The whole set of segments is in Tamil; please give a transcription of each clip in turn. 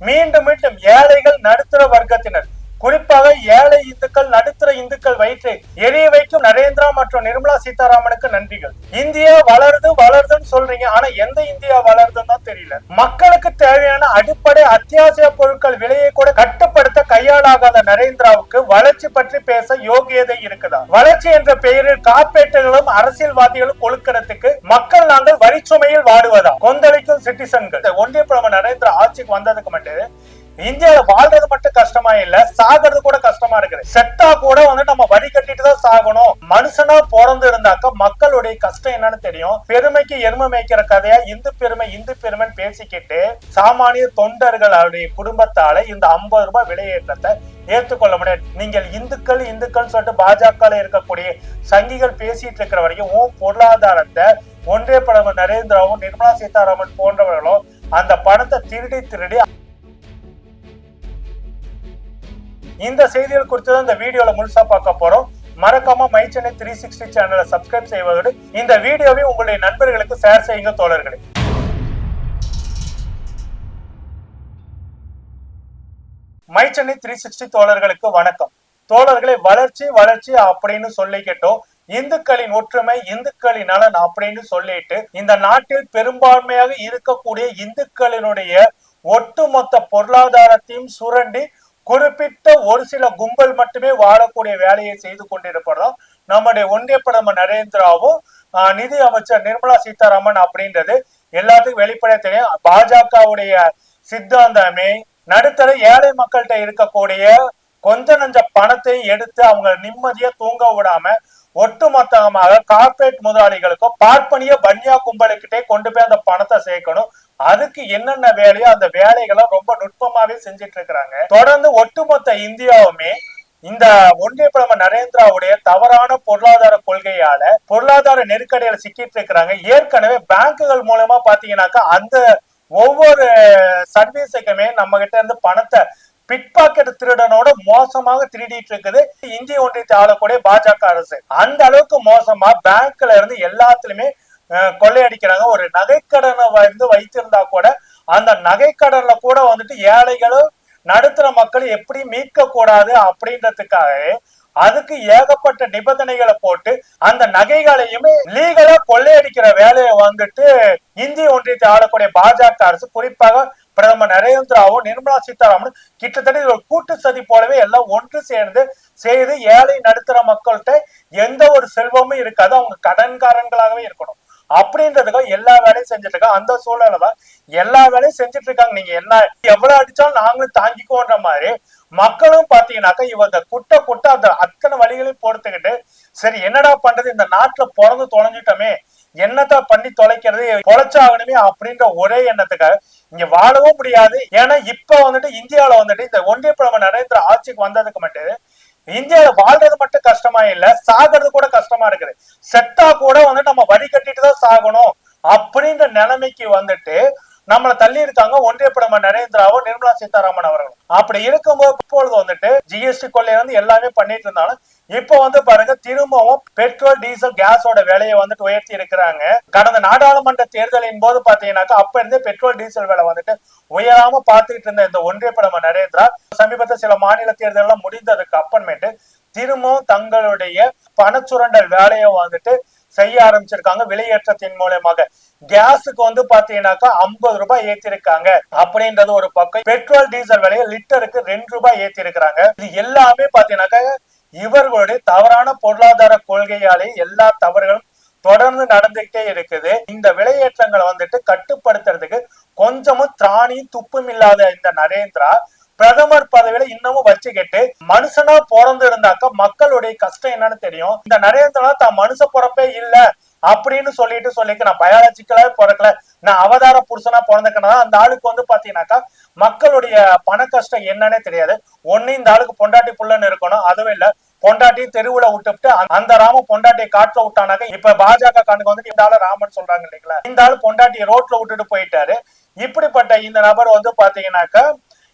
மீண்டும் மீண்டும் ஏழைகள் நடுத்தர வர்க்கத்தினர். குறிப்பாக ஏழை இந்துக்கள் நடுத்தர இந்துக்கள் வயிற்றை எரிய வைக்கும் நரேந்திரா மற்றும் நிர்மலா சீதாராமனுக்கு நன்றிகள். இந்தியா வளருது வளருதுன்னு சொல்றீங்க. ஆனா எந்த இந்தியா வளருதுன்னு தான் தெரியல. மக்களுக்கு தேவையான அடிப்படை அத்தியாவசிய பொருட்கள் விலையை கூட கட்டுப்படுத்த கையாளாகாத நரேந்திராவுக்கு வளர்ச்சி பற்றி பேச யோகியதை இருக்குதா? வளர்ச்சி என்ற பெயரில் காப்பீட்டுகளும் அரசியல்வாதிகளும் கொழுக்கிறதுக்கு மக்கள் நாங்கள் வரிச்சுமையில் வாடுவதா? கொந்தளிக்கும் சிட்டிசன்கள். ஒன்றிய பிரதமர் நரேந்திரா ஆட்சிக்கு வந்ததுக்கு மட்டும் இந்தியாவில வாழ்றது மட்டும் கஷ்டமா இல்ல சாகிறது கூட கஷ்டமா இருக்குது. செத்தா கூட வந்து நம்ம வரி கட்டிட்டு தான் சாகணும். மனுஷனா பிறந்து இருந்தாக்க மக்களுடைய கஷ்டம் என்னன்னு தெரியும். பெருமைக்கு எருமை மேய்க்கிற கதையா இந்து பெருமை இந்து பெருமைன்னு பேசிக்கிட்டு சாமானிய தொண்டர்களுடைய குடும்பத்தால இந்த ஐம்பது ரூபாய் விலையேற்றத்தை ஏற்றுக்கொள்ள முடியாது. நீங்கள் இந்துக்கள் இந்துக்கள் சொல்லிட்டு பாஜக இருக்கக்கூடிய சங்கிகள் பேசிட்டு இருக்கிற வரைக்கும் உன் பொருளாதாரத்தை ஒன்றிய பிரதமர் நரேந்திராவும் நிர்மலா சீதாராமன் போன்றவர்களும் அந்த பணத்தை திருடி திருடி இந்த செய்திகள் குறித்து தான் இந்த வீடியோல முழுசா பார்க்க போறோம். மறக்காம மை சென்னை த்ரீ சிக்ஸ்டி சேனலை சப்ஸ்கிரைப் செய்வதோடு இந்த வீடியோவை உங்களுடைய நண்பர்களுக்கு ஷேர் செய்யுங்க தோழர்களே. மை சென்னை த்ரீ சிக்ஸ்டி தோழர்களுக்கு வணக்கம். தோழர்களை வளர்ச்சி வளர்ச்சி அப்படின்னு சொல்லிக்கிட்டோம் இந்துக்களின் ஒற்றுமை இந்துக்களின் நலன் அப்படின்னு சொல்லிட்டு இந்த நாட்டில் பெரும்பான்மையாக இருக்கக்கூடிய இந்துக்களினுடைய ஒட்டுமொத்த பொருளாதாரத்தையும் சுரண்டி குறிப்பிட்ட ஒரு சில கும்பல் மட்டுமே வாழக்கூடிய வேலையை செய்து கொண்டிருப்பதும் நம்முடைய ஒன்றிய பிரதமர் நரேந்திராவும் ஆஹ், நிதி அமைச்சர் நிர்மலா சீதாராமன் அப்படின்றது எல்லாத்துக்கும் வெளிப்படைய தெரியும். பாஜகவுடைய சித்தாந்தமே நடுத்தர ஏழை மக்கள்கிட்ட இருக்கக்கூடிய கொஞ்ச நஞ்ச பணத்தை எடுத்து அவங்க நிம்மதியா தூங்க விடாம ஒட்டுமொத்தமாக கார்ப்பரேட் முதலாளிகளுக்கும் பார்ப்பனிய பன்யா கும்பலுக்கிட்டே கொண்டு போய் அந்த பணத்தை சேர்க்கணும். அதுக்கு என்னென்ன வேலையோ அந்த வேலைகளை ரொம்ப நுட்பமாவே செஞ்சிட்டு இருக்கிறாங்க தொடர்ந்து ஒட்டுமொத்த இந்தியாவுமே இந்த ஒன்றிய பிரதமர் நரேந்திராவுடைய தவறான பொருளாதார கொள்கையால பொருளாதார நெருக்கடியில சிக்கிட்டு இருக்கிறாங்க ஏற்கனவே பேங்குகள் மூலமா பாத்தீங்கன்னாக்கா அந்த ஒவ்வொரு சர்வீஸுக்குமே நம்ம கிட்ட இருந்து பணத்தை பிக் பாக்கெட் திருடனோட மோசமாக திருடிட்டு இருக்குது இந்திய ஒன்றியத்தை ஆளக்கூடிய பாஜக அரசு. அந்த அளவுக்கு மோசமா பேங்க்ல இருந்து எல்லாத்துலயுமே கொள்ளையடிக்கிறாங்க. ஒரு நகைக்கடனை வந்து வைத்திருந்தா கூட அந்த நகைக்கடன்ல கூட வந்துட்டு ஏழைகளும் நடுத்தர மக்கள் எப்படி மீட்க கூடாது அப்படின்றதுக்காக அதுக்கு ஏகப்பட்ட நிபந்தனைகளை போட்டு அந்த நகைகளையுமே லீகலா கொள்ளையடிக்கிற வேலையை வந்துட்டு இந்திய ஒன்றியத்தை ஆளக்கூடிய பாஜக அரசு குறிப்பாக பிரதமர் நரேந்திராவும் நிர்மலா சீதாராமனும் கிட்டத்தட்ட இது ஒரு கூட்டு சதி போலவே எல்லாம் ஒன்று சேர்ந்து செய்து ஏழை நடுத்தர மக்கள்கிட்ட எந்த ஒரு செல்வமும் இருக்காது. அவங்க கடன்காரங்களாகவே இருக்கணும். அப்படின்றதுக்காக எல்லா வேலையும் செஞ்சுட்டு இருக்காங்க அந்த சூழல தான் எல்லா வேலையும் செஞ்சுட்டு இருக்காங்க நீங்க என்ன எவ்வளவு அடிச்சாலும் நாங்களும் தாங்கிக்கோன்ற மாதிரி மக்களும் பாத்தீங்கன்னாக்கா இவங்க குட்டை குட்டை அந்த அத்தனை வழிகளையும் பொறுத்துக்கிட்டு சரி என்னடா பண்றது? இந்த நாட்டுல பிறந்து தொலைஞ்சிட்டோமே. என்னத்தான் பண்ணி தொலைக்கிறது? பொழைச்சாகணுமே அப்படின்ற ஒரே எண்ணத்துக்காக இங்க வாழவும் முடியாது. ஏன்னா இப்ப வந்துட்டு இந்தியாவில வந்துட்டு இந்த ஒன்றிய பிரதமர் நரேந்திர ஆட்சிக்கு வந்ததுக்கு மட்டும் இந்தியாவில வாழ்றது மட்டும் கஷ்டமா இல்ல சாகிறது கூட கஷ்டமா இருக்குது. செத்தா கூட வந்து நம்ம வரி கட்டிட்டு தான் சாகணும் அப்படின்ற நிலைமைக்கு வந்துட்டு நம்மளை தள்ளி இருக்காங்க. ஒன்றிய பிரதமர் நரேந்திராவோ நிர்மலா சீதாராமன் அவர்களும். அப்படி இருக்கும்போது இப்பொழுது வந்துட்டு ஜிஎஸ்டி கொள்ளையை வந்து எல்லாமே பண்ணிட்டு இருந்தாலும் இப்போ வந்து பாருங்க திரும்பவும் பெட்ரோல் டீசல் கேஸோட விலையை வந்துட்டு உயர்த்தி இருக்கிறாங்க. கடந்த நாடாளுமன்ற தேர்தலின் போது பாத்தீங்கன்னாக்கா அப்ப இருந்தே பெட்ரோல் டீசல் விலை வந்துட்டு உயராம பார்த்துக்கிட்டு இருந்த இந்த ஒன்றிய பிரதமர் நரேந்திரா சமீபத்தில் சில மாநில தேர்தலாம் முடிந்ததுக்கு அப்புறமேட்டு திரும்பவும் தங்களுடைய பணச்சுரண்டல் வேலையை வந்துட்டு செய்ய ஆரம்பிச்சிருக்காங்க. விலையேற்றத்தின் மூலமாக. கேஸுக்கு வந்து பாத்தீங்கன்னாக்கா ஐம்பது ரூபாய் ஏத்திருக்காங்க. அப்படின்றது ஒரு பக்கம். பெட்ரோல் டீசல் விலையை லிட்டருக்கு ரெண்டு ரூபாய் ஏத்தி இருக்கிறாங்க இது எல்லாமே பாத்தீங்கன்னாக்கா இவர்களுடைய தவறான பொருளாதார கொள்கையாலே எல்லா தவறுகளும் தொடர்ந்து நடந்துகிட்டே இருக்குது. இந்த விலையேற்றங்களை வந்துட்டு கட்டுப்படுத்துறதுக்கு கொஞ்சமும் திராணியும் துப்பும் இல்லாத இந்த நரேந்திரா பிரதமர் பதவியில இன்னமும் வச்சுக்கிட்டு மனுஷனா பிறந்து இருந்தாக்க மக்களுடைய கஷ்டம் என்னன்னு தெரியும். இந்த நரேந்திரனா தான் மனுஷ பிறப்பே இல்ல அப்படின்னு சொல்லிட்டு சொல்லிக்க நான் பயாலஜிக்கலாவே பிறக்கல. நான் அவதார புருஷனா பிறந்துக்கனா அந்த ஆளுக்கு வந்து பாத்தீங்கன்னாக்கா மக்களுடைய பண கஷ்டம் என்னன்னே தெரியாது. ஒண்ணு இந்த ஆளுக்கு பொண்டாட்டி புள்ளன்னு இருக்கணும் அதுவும் இல்ல பொண்டாட்டி தெருவுல விட்டுவிட்டு அந்த- ராம பொண்டாட்டியை காட்டுல விட்டானாக்க இப்ப பாஜக கண்ணுக்கு வந்துட்டு இந்த ஆளு ராமன் சொல்றாங்க இல்லைங்களா? இந்த ஆளு பொண்டாட்டியை ரோட்ல விட்டுட்டு போயிட்டாரு. இப்படிப்பட்ட இந்த நபர் வந்து பாத்தீங்கன்னாக்கா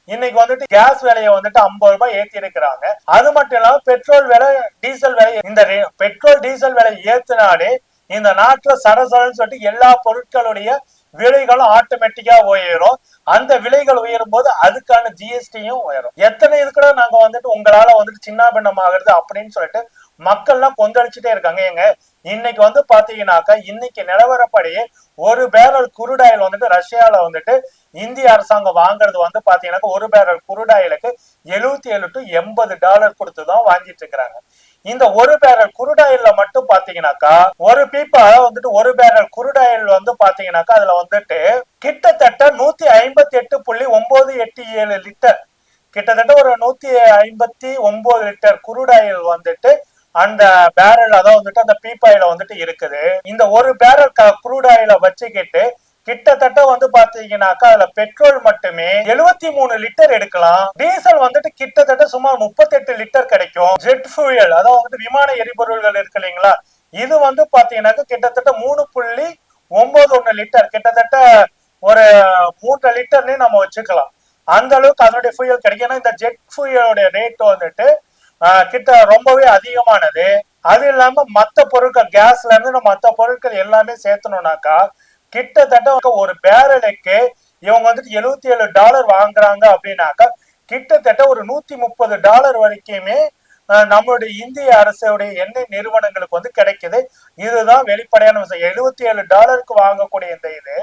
இன்னைக்கு வந்துட்டு கேஸ் விலையை வந்துட்டு ஐம்பது ரூபாய் ஏத்தி இருக்கிறாங்க அது மட்டும் இல்லாம பெட்ரோல் விலை டீசல் விலை இந்த பெட்ரோல் டீசல் விலை ஏத்தினாலே இந்த நாட்டுல சரசரன்னு சொல்லிட்டு எல்லா பொருட்களுடைய விலைகளும் ஆட்டோமேட்டிக்கா உயரும். அந்த விலைகள் உயரும் போது அதுக்கான ஜிஎஸ்டியும் உயரும். எத்தனை இதுக்கூட நாங்க வந்துட்டு உங்களால வந்துட்டு சின்ன பின்னமாகிறது அப்படின்னு சொல்லிட்டு மக்கள்லாம் கொந்தளிச்சுட்டே இருக்காங்க. ஏங்க இன்னைக்கு வந்து பாத்தீங்கன்னாக்கா இன்னைக்கு நிலவரப்படி ஒரு பேரல் குருடாயில் வந்துட்டு ரஷ்யால வந்துட்டு இந்திய அரசாங்கம் வாங்குறது வந்து பாத்தீங்கன்னாக்கா ஒரு பேரல் குருடாயிலுக்கு எழுபத்தி ஏழு டு எண்பது டாலர் கொடுத்து தான் வாங்கிட்டு இருக்கிறாங்க. இந்த ஒரு பேரல் குருடாயில்ல மட்டும் பாத்தீங்கன்னாக்கா ஒரு பீப்பா வந்துட்டு ஒரு பேரல் குருடாயில் வந்து பாத்தீங்கன்னாக்கா அதுல வந்துட்டு கிட்டத்தட்ட நூத்தி ஐம்பத்தி எட்டு புள்ளி ஒன்பது எட்டு ஏழு லிட்டர் கிட்டத்தட்ட ஒரு நூத்தி ஐம்பத்தி ஒன்பது லிட்டர் குருடாயில் வந்துட்டு அந்த பேரல் அதான் வந்துட்டு அந்த பீப்பாயில வந்துட்டு இருக்குது. இந்த ஒரு பேரல் குரூடாயில வச்சுக்கிட்டு கிட்டத்தட்ட வந்து பாத்தீங்கன்னாக்கா அதுல பெட்ரோல் மட்டுமே எழுபத்தி மூணு லிட்டர் எடுக்கலாம். டீசல் வந்துட்டு கிட்டத்தட்ட சுமார் முப்பத்தெட்டு லிட்டர் கிடைக்கும். ஜெட் ஃபியூயல் அதாவது வந்துட்டு விமான எரிபொருள்கள் இருக்கு இல்லைங்களா? இது வந்து பாத்தீங்கன்னாக்கா கிட்டத்தட்ட மூணு புள்ளி ஒன்பது ஒண்ணு லிட்டர் கிட்டத்தட்ட ஒரு மூன்றரை லிட்டர்லயும் நம்ம வச்சுக்கலாம். அந்த அளவுக்கு அதனுடைய ஃபியூயல் கிடைக்கும். ஏன்னா இந்த ஜெட் ஃபியூயலோட ரேட் வந்துட்டு கிட்ட ரொம்பவே அதிகமானது. அது இல்லாம மத்த பொருட்கள் கேஸ்ல இருந்து நம்ம மத்த பொருட்கள் எல்லாமே சேர்த்தணும்னாக்கா கிட்டத்தட்ட ஒரு பேரலுக்கு இவங்க வந்துட்டு எழுபத்தி ஏழு டாலர் வாங்குறாங்க அப்படின்னாக்கா கிட்டத்தட்ட ஒரு நூத்தி முப்பது டாலர் வரைக்குமே ஆஹ் நம்மளுடைய இந்திய அரசுடைய எண்ணெய் நிறுவனங்களுக்கு வந்து கிடைக்குது. இதுதான் வெளிப்படையான விஷயம் எழுபத்தி ஏழு டாலருக்கு வாங்கக்கூடிய இந்த இது.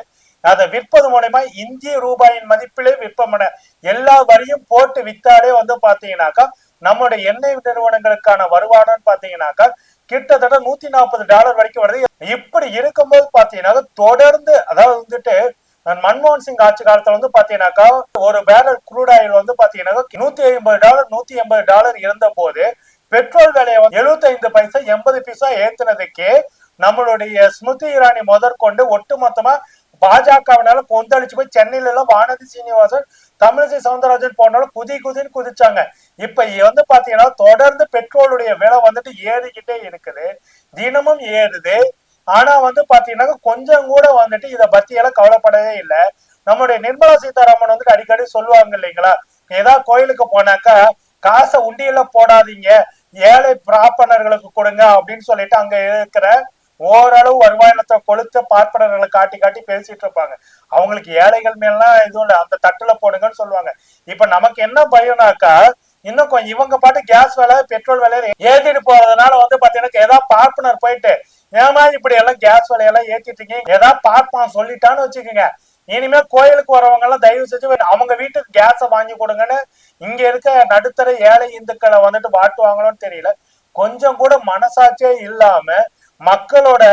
அதை விற்பது மூலயமா இந்திய ரூபாயின் மதிப்பிலே விற்பமன எல்லா வரியும் போட்டு வித்தாலே வந்து பாத்தீங்கன்னாக்கா நம்மளுடைய எண்ணெய் நிறுவனங்களுக்கான வருமானம் பாத்தீங்கன்னாக்கா கிட்டத்தட்ட நூத்தி நாற்பது டாலர் வரைக்கும் வருது. இப்படி இருக்கும்போது பாத்தீங்கன்னா தொடர்ந்து அதாவது வந்துட்டு மன்மோகன் சிங் ஆட்சி காலத்துல வந்து பாத்தீங்கன்னாக்கா ஒரு பேரல் குரூட் ஆயில் வந்து பாத்தீங்கன்னாக்கா நூத்தி ஐம்பது டாலர் நூத்தி எண்பது டாலர் இருந்த போது பெட்ரோல் விலையை வந்து எழுபத்தி ஐந்து பைசா எண்பது பைசா ஏத்துனதுக்கு நம்மளுடைய ஸ்மிருதி இரானி முதற்கொண்டு ஒட்டுமொத்தமா பாஜகவினால கொந்தளிச்சு போய் சென்னையில எல்லாம் வானதி சீனிவாசன் தமிழிசை சவுந்தரராஜன் போனாலும் குதி குதின்னு குதிச்சாங்க. இப்ப வந்து பாத்தீங்கன்னா தொடர்ந்து பெட்ரோலுடைய விலை வந்துட்டு ஏறிக்கிட்டே இருக்குது. தினமும் ஏறுது. ஆனா வந்து பாத்தீங்கன்னா கொஞ்சம் கூட வந்துட்டு இதை பத்தி எல்லாம் கவலைப்படவே இல்லை. நம்முடைய நிர்மலா சீதாராமன் வந்துட்டு அடிக்கடி சொல்லுவாங்க இல்லைங்களா? ஏதாவது கோயிலுக்கு போனாக்கா காசை உண்டியில போடாதீங்க. ஏழை பிராப்பனர்களுக்கு கொடுங்க அப்படின்னு சொல்லிட்டு அங்க இருக்கிற ஓரளவு வருமானத்தை கொளுத்த பார்ப்பனர்களை காட்டி காட்டி பேசிட்டு இருப்பாங்க. அவங்களுக்கு ஏழைகள் மேலாம் எதுவும் இல்லை. அந்த தட்டுல போடுங்கன்னு சொல்லுவாங்க. இப்ப நமக்கு என்ன பயம்னாக்கா இன்னும் கொஞ்சம் இவங்க பாட்டு கேஸ் விலை பெட்ரோல் விலை ஏத்திட்டு போறதுனால வந்து பாத்தீங்கன்னா ஏதாவது பார்ப்பனர் போயிட்டு ஏமா இப்படி எல்லாம் கேஸ் விலையெல்லாம் ஏத்திட்டீங்க ஏதாவது பார்ப்பான் சொல்லிட்டான்னு வச்சுக்கோங்க. இனிமே கோயிலுக்கு வரவங்க எல்லாம் தயவு செஞ்சு அவங்க வீட்டுக்கு கேஸை வாங்கி கொடுங்கன்னு இங்க இருக்க நடுத்தர ஏழை இந்துக்களை வந்துட்டு வாட்டுவாங்களோன்னு தெரியல. கொஞ்சம் கூட மனசாட்சியே இல்லாம மக்களோட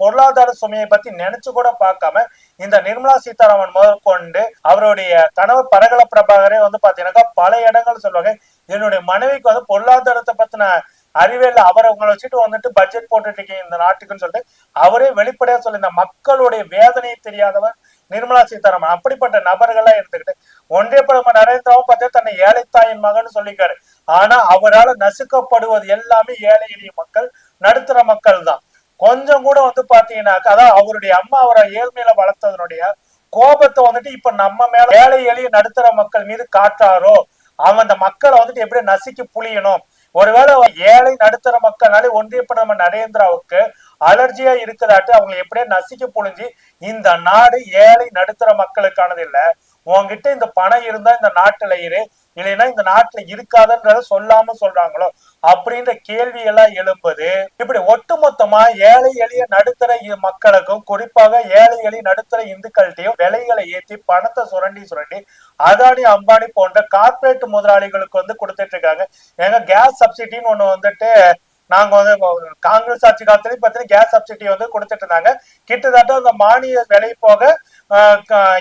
பொருளாதார சுமையை பத்தி நினைச்சு கூட பார்க்காம இந்த நிர்மலா சீதாராமன் முதற்கொண்டு அவருடைய கணவர் பரகல பிரபாகரே வந்து பாத்தீங்கன்னாக்கா பல இடங்கள் சொல்லுவாங்க. என்னுடைய மனைவிக்கு வந்து பொருளாதாரத்தை பத்தின அறிவே இல்லை. உங்களை வச்சுட்டு வந்துட்டு பட்ஜெட் போட்டுட்டு இருக்கீங்க இந்த நாட்டுக்குன்னு சொல்லிட்டு அவரே வெளிப்படையா சொல்லி இந்த மக்களுடைய வேதனையை தெரியாதவர் நிர்மலா சீதாராமன். அப்படிப்பட்ட நபர்களா எடுத்துக்கிட்டு ஒன்றிய பிரதமர் நரேந்திராவும் பார்த்தா தன்னை ஏழைத்தாயின் மகன் சொல்லிக்காரு ஆனா அவரால் நசுக்கப்படுவது எல்லாமே ஏழை எளிய மக்கள் நடுத்தர மக்கள் தான் கொஞ்சம் கூட வந்து பாத்தீங்கன்னாக்கா அதான் அவருடைய அம்மா அவரை ஏழ்மையில வளர்த்ததனுடைய கோபத்தை வந்துட்டு இப்ப நம்ம மேல ஏழை எளிய நடுத்தர மக்கள் மீது காட்டாரோ அவன் அந்த மக்களை வந்துட்டு எப்படி நசுக்கி புளியணும் ஒருவேளை ஏழை நடுத்தர மக்கள்னாலே ஒன்றிய நம்ம நரேந்திராவுக்கு அலர்ஜியா இருக்குதாட்டு அவங்க எப்படியே நசுக்கி புழிஞ்சு இந்த நாடு ஏழை நடுத்தர மக்களுக்கானது இல்ல. உங்ககிட்ட இந்த பணம் இருந்தா இந்த நாட்டுல இரு. இல்லைன்னா இந்த நாட்டுல இருக்காதுன்றத சொல்லாம சொல்றாங்களோ? அப்படின்ற கேள்வி எல்லாம் எழும்புது இப்படி ஒட்டுமொத்தமா ஏழை எளிய நடுத்தர மக்களுக்கும் குறிப்பாக ஏழை எளிய நடுத்தர இந்துக்கள்கிட்டையும் விலைகளை ஏற்றி பணத்தை சுரண்டி சுரண்டி அதானி அம்பானி போன்ற கார்பரேட் முதலாளிகளுக்கு வந்து கொடுத்துட்டு இருக்காங்க. ஏங்க கேஸ் சப்சிடின்னு ஒண்ணு வந்துட்டு நாங்க வந்து காங்கிரஸ் ஆட்சி காலத்துலயும் பார்த்தீங்கன்னா கேஸ் சப்சிடி வந்து கொடுத்துட்டு இருந்தாங்க. கிட்டத்தட்ட அந்த மானிய விலை போக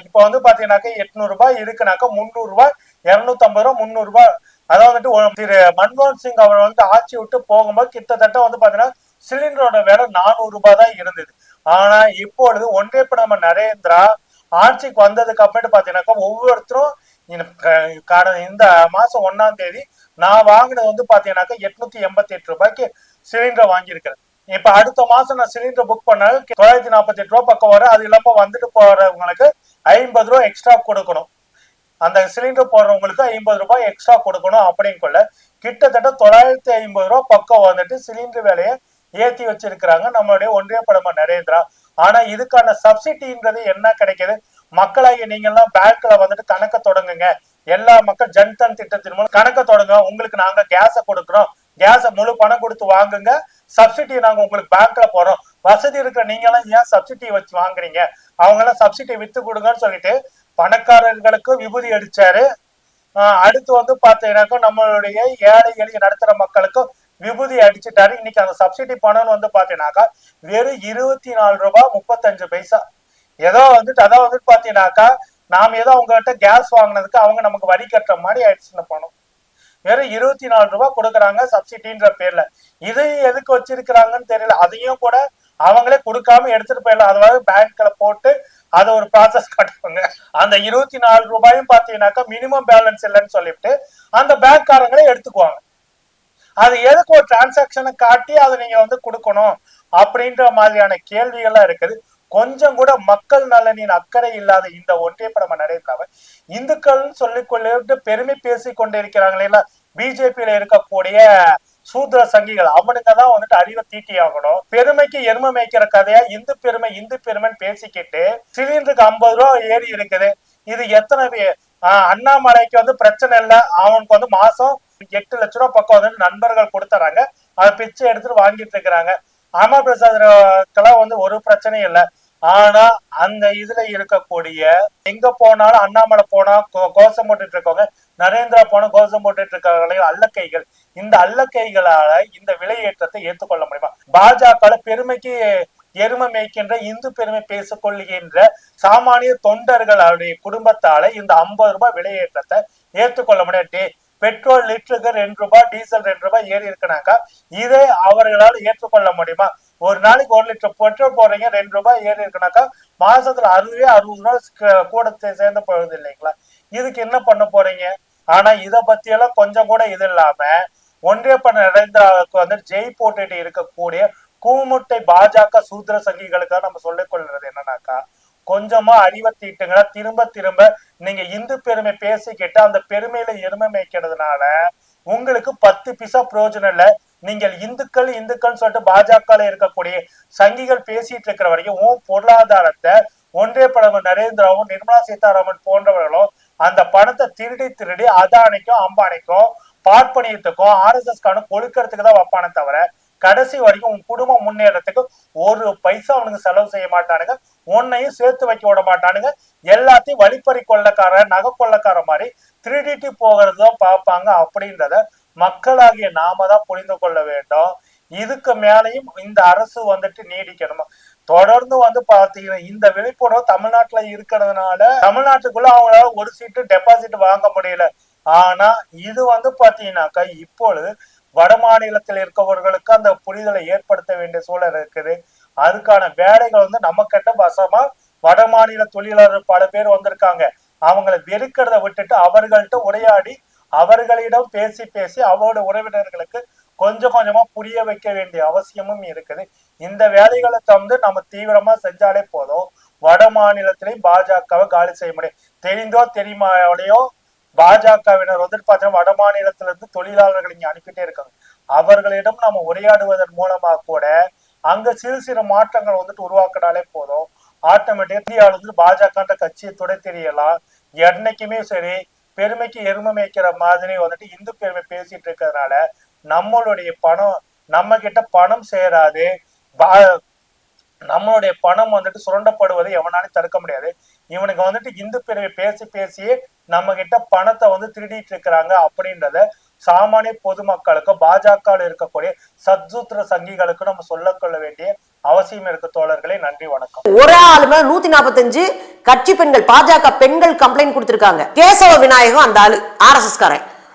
இப்ப வந்து பாத்தீங்கன்னாக்கா எட்நூறு ரூபாய் இருக்குனாக்கா முந்நூறு ரூபாய் இருநூத்தி ஐம்பது ரூபாய் முந்நூறு ரூபாய் அதாவது வந்துட்டு திரு மன்மோகன் சிங் அவர் வந்து ஆட்சி விட்டு போகும்போது கிட்டத்தட்ட வந்து பாத்தீங்கன்னா சிலிண்டரோட விலை நானூறு ரூபாய் தான் இருந்தது. ஆனா இப்பொழுது ஒன்றிய நம்ம நரேந்திரா ஆட்சிக்கு வந்ததுக்கு அப்புறமேட்டு பாத்தீங்கன்னாக்கா ஒவ்வொருத்தரும் இந்த மாசம் ஒன்னாம் தேதி நான் வாங்கினது வந்து பாத்தீங்கன்னாக்கா எட்நூத்தி எண்பத்தி எட்டு ரூபாய்க்கு சிலிண்டர் வாங்கியிருக்கிறேன். இப்ப அடுத்த மாசம் நான் சிலிண்டர் புக் பண்ணாலும் தொள்ளாயிரத்தி நாற்பத்தி எட்டு ரூபா பக்கம் வரும். அது இல்லாம வந்துட்டு போறவங்களுக்கு ஐம்பது ரூபா எக்ஸ்ட்ரா கொடுக்கணும். அந்த சிலிண்டர் போடுறவங்களுக்கு ஐம்பது ரூபாய் எக்ஸ்ட்ரா கொடுக்கணும் அப்படின்னு கிட்டத்தட்ட தொள்ளாயிரத்தி ஐம்பது ரூபா பக்கம் வந்துட்டு சிலிண்டர் வேலையை ஏத்தி வச்சிருக்கிறாங்க நம்மளுடைய ஒன்றிய பிரதமர் நரேந்திரா. ஆனா இதுக்கான சப்சிடின்றது என்ன கிடைக்குது? மக்களாகிய நீங்க எல்லாம் பேங்க்ல வந்துட்டு கணக்க தொடங்குங்க. எல்லா மக்கள் ஜன்தன் திட்டத்தின் மூலம் கணக்க தொடங்க. உங்களுக்கு நாங்க கேஸை கொடுக்குறோம். கேஸை முழு பணம் கொடுத்து வாங்குங்க. சப்சிடி நாங்க உங்களுக்கு பேங்க்ல போறோம் வசதி இருக்கிற நீங்க எல்லாம் ஏன் சப்சிடி வச்சு வாங்குறீங்க? அவங்க எல்லாம் சப்சிடி வித்து கொடுங்கன்னு சொல்லிட்டு பணக்காரர்களுக்கு விபூதி அடிச்சாரு. ஆஹ் அடுத்து வந்து பாத்தீங்கன்னாக்கா நம்மளுடைய ஏழை எளிய நடத்துற மக்களுக்கும் விபூதி அடிச்சுட்டாரு. இன்னைக்கு அந்த சப்சிடி பணம்னு வந்து பாத்தீங்கன்னாக்கா வெறும் இருபத்தி நாலு ரூபாய் முப்பத்தஞ்சு பைசா. ஏதோ வந்துட்டு அதான் வந்துட்டு பாத்தீங்கன்னாக்கா நாம ஏதோ அவங்ககிட்ட கேஸ் வாங்கினதுக்கு அவங்க நமக்கு வரி கட்டுற மாதிரி ஆயிடுச்சுன்னு பணம். வெறும் இருபத்தி நாலு ரூபாய் கொடுக்குறாங்க சப்சிடின்ற பேர்ல. இதையும் எதுக்கு வச்சிருக்கிறாங்கன்னு தெரியல. அதையும் கூட அவங்களே கொடுக்காம எடுத்துட்டு போயிடலாம். அதாவது பேங்க்ல போட்டு அதை ஒரு ப்ராசஸ் காட்டுவாங்க. அந்த இருபத்தி நாலு ரூபாயும் பாத்தீங்கன்னாக்கா மினிமம் பேலன்ஸ் இல்லைன்னு சொல்லிட்டு அந்த பேங்க்காரங்களே எடுத்துக்குவாங்க. அது எதுக்கு ஒரு டிரான்சாக்ஷனை காட்டி அதை நீங்க வந்து கொடுக்கணும் அப்படின்ற மாதிரியான கேள்விகள்லாம் இருக்குது. கொஞ்சம் கூட மக்கள் நலனின் அக்கறை இல்லாத இந்த ஒன்றிய படம நடைபெறாம இந்துக்கள் சொல்லிக்கொள்ள பெருமை பேசி கொண்டிருக்கிறாங்களே பிஜேபியில இருக்கக்கூடிய சூத்திர சங்கிகள் அவனுங்க தான் வந்துட்டு அறிவை தீட்டி ஆகணும். பெருமைக்கு எருமை மேய்க்கிற கதையா இந்து பெருமை இந்து பெருமைன்னு பேசிக்கிட்டு சிலிண்டருக்கு ஐம்பது ரூபா ஏறி இருக்குது. இது எத்தனை ஆஹ் அண்ணாமலைக்கு வந்து பிரச்சனை இல்லை. அவனுக்கு வந்து மாசம் எட்டு லட்ச ரூபா பக்கம் வந்து நண்பர்கள் கொடுத்துறாங்க. அதை பிச்சை எடுத்துட்டு வாங்கிட்டு இருக்கிறாங்க. அமர் பிரசாத்க்கெல்லாம் வந்து ஒரு பிரச்சனையும் இல்லை. ஆனா அந்த இதுல இருக்கக்கூடிய எங்க போனாலும் அண்ணாமலை போனா கோ- கோஷம் போட்டுட்டு இருக்கவங்க நரேந்திரா போன கோஷம் போட்டுட்டு இருக்கவங்களையும் அல்லக்கைகள். இந்த அல்லக்கைகளால இந்த விலையேற்றத்தை ஏற்றுக்கொள்ள முடியுமா? பாஜக பெருமைக்கு எருமை மேய்க்கின்ற இந்து பெருமை பேசிக் கொள்கின்ற சாமானிய தொண்டர்களுடைய குடும்பத்தால இந்த ஐம்பது ரூபாய் விலையேற்றத்தை ஏற்றுக்கொள்ள முடியாது பெட்ரோல் லிட்டருக்கு ரெண்டு ரூபாய் டீசல் ரெண்டு ரூபாய் ஏறி இருக்குனாக்கா இதை அவர்களால் ஏற்றுக்கொள்ள முடியுமா? ஒரு நாளைக்கு ஒரு லிட்டர் பெட்ரோல் போடுறீங்க ரெண்டு ரூபாய் ஏறி இருக்குனாக்கா மாசத்துல அறுபது அறுபது ரூபாய் கூட சே- சேர்ந்து போகுது இல்லைங்களா? இதுக்கு என்ன பண்ண போறீங்க? ஆனா இதை பத்தி எல்லாம் கொஞ்சம் கூட இது இல்லாம ஒன்றியப்ப நரேந்திராவுக்கு வந்து ஜெய் போட்டுட்டு இருக்கக்கூடிய கூமுட்டை பாஜக சூத்திர சங்கிகளுக்காக நம்ம சொல்லிக்கொள்றது என்னன்னாக்கா கொஞ்சமா அறிவை தீட்டுங்களா? திரும்ப திரும்ப நீங்க இந்து பெருமை பேசிக்கிட்டு அந்த பெருமையில எருமை மேய்க்கிறதுனால உங்களுக்கு பத்து பிசா பிரயோஜனம் இல்ல. நீங்கள் இந்துக்கள் இந்துக்கள் சொல்லிட்டு பாஜக இருக்கக்கூடிய சங்கிகள் பேசிட்டு இருக்கிற வரைக்கும் உன் பொருளாதாரத்தை ஒன்றிய பிரதமர் நரேந்திராவும் நிர்மலா சீதாராமன் போன்றவர்களும் அந்த பணத்தை திருடி திருடி அதானிக்கும் அம்பானிக்கும் பார்ப்பனியத்துக்கும் ஆர்எஸ்எஸ் கானும் கொழுக்கிறதுக்கு தான் வைப்பானே தவிர கடைசி வரைக்கும் உன் குடும்பம் முன்னேறதுக்கு ஒரு பைசா அவனுக்கு செலவு செய்ய மாட்டானுங்க. உன்னையும் சேர்த்து வைக்க விட மாட்டானுங்க. எல்லாத்தையும் வழிப்பறி கொள்ளக்காரன் நகை கொள்ளக்கார மாதிரி திருடிட்டு போகிறதும் பார்ப்பாங்க அப்படின்றத மக்களாகிய நாம தான் புரிந்து கொள்ள வேண்டும். இதுக்கு மேலையும் இந்த அரசு வந்துட்டு நீடிக்கணுமா? தொடர்ந்து வந்து பாத்தீங்கன்னா இந்த விழிப்புணர்வு தமிழ்நாட்டுல இருக்கிறதுனால தமிழ்நாட்டுக்குள்ள அவங்களால ஒரு சீட்டு டெபாசிட் வாங்க முடியல. ஆனா இது வந்து பாத்தீங்கன்னாக்கா இப்பொழுது வட மாநிலத்தில் இருக்கவர்களுக்கு அந்த புரிதலை ஏற்படுத்த வேண்டிய சூழல் இருக்குது. அதுக்கான வேலைகள் வந்து நம்ம கிட்ட வசமா வட மாநில தொழிலாளர் பல பேர் வந்திருக்காங்க. அவங்களை வெறுக்கிறத விட்டுட்டு அவர்கள்ட்ட உரையாடி அவர்களிடம் பேசி பேசி அவரோட உறவினர்களுக்கு கொஞ்சம் கொஞ்சமா புரிய வைக்க வேண்டிய அவசியமும் இருக்குது. இந்த வேலைகளை தந்து நம்ம தீவிரமா செஞ்சாலே போதும். வட மாநிலத்திலையும் பாஜகவை காலி செய்ய முடியும். தெரிந்தோ தெரியுமாவளையோ பாஜகவினர் வந்து பார்த்தீங்கன்னா வட மாநிலத்துல இருந்து தொழிலாளர்கள் இங்க அனுப்பிட்டே இருக்காங்க. அவர்களிடம் நம்ம உரையாடுவதன் மூலமா கூட அங்க சிறு சிறு மாற்றங்கள் வந்துட்டு உருவாக்கினாலே போதும். ஆட்டோமேட்டிக்கா இந்தியாவில வந்து பாஜகன்ற கட்சியை துடை தெரியலாம். என்னைக்குமே சரி பெருமைக்கு எருமை மேய்க்கிற மாதிரி வந்துட்டு இந்து பெருமை பேசிட்டு இருக்கிறதுனால நம்மளுடைய பணம் நம்ம கிட்ட பணம் சேராது. நம்மளுடைய பணம் வந்துட்டு சுரண்டப்படுவதை எவனாலும் தடுக்க முடியாது. இவனுக்கு வந்துட்டு இந்து பிரிவை பேசி பேசியே நம்ம கிட்ட பணத்தை வந்து திருடிட்டு இருக்கிறாங்க அப்படின்றத சாமானிய பொதுமக்களுக்கு பாஜக இருக்கக்கூடிய சத்சூத்திர சங்கிகளுக்கு நம்ம சொல்லக்கொள்ள வேண்டிய அவசியம் இருக்கு தோழர்களே. நன்றி வணக்கம். ஒரு ஆளு மேல நூத்தி நாற்பத்தஞ்சு கட்சி பெண்கள் பாஜக பெண்கள் கம்ப்ளைண்ட் கொடுத்திருக்காங்க. கேசவ விநாயகம் அந்த ஆளு ஆர் எஸ் காரன்.